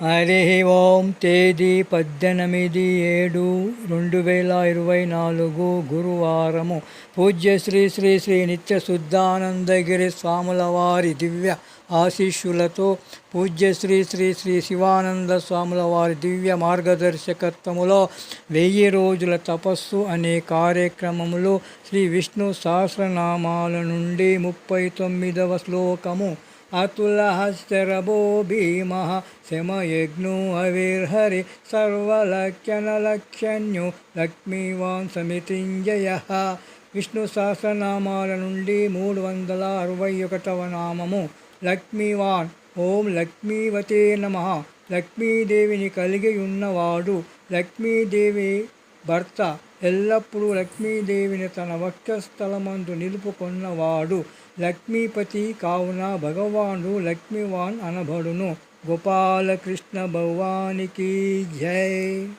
హరి ఓం తేదీ పద్దెనిమిది ఏడు రెండు వేల ఇరవై నాలుగు గురువారము. పూజ్య శ్రీ శ్రీ శ్రీ నిత్య శుద్ధానందగిరి స్వాముల వారి దివ్య ఆశీస్సులతో పూజ్య శ్రీ శ్రీ శ్రీ శివానంద స్వాముల వారి దివ్య మార్గదర్శకత్వములో వెయ్యి రోజుల తపస్సు అనే కార్యక్రమములో శ్రీ విష్ణు సహస్రనామాల నుండి ముప్పై తొమ్మిదవ శ్లోకము అతులహస్తరభో భీమ శమయజ్ఞో అవిర్హరి సర్వలక్షణలక్షణ్యు లక్ష్మీవాన్ సమితింజయ విష్ణు సహస్రనామాల నుండి మూడు వందల అరవై ఒకటవ నామము లక్ష్మీవాన్ ఓం లక్ష్మీవతే నమ లక్ష్మీదేవిని కలిగి ఉన్నవాడు లక్ష్మీదేవి భర్త ఎల్లప్పుడూ లక్ష్మీదేవిని తన వక్షస్థలమందు నిలుపుకున్నవాడు. లక్ష్మీపతి కావున భగవానుడు లక్ష్మీవాన్ అనబడును. గోపాలకృష్ణ భగవానికి జై.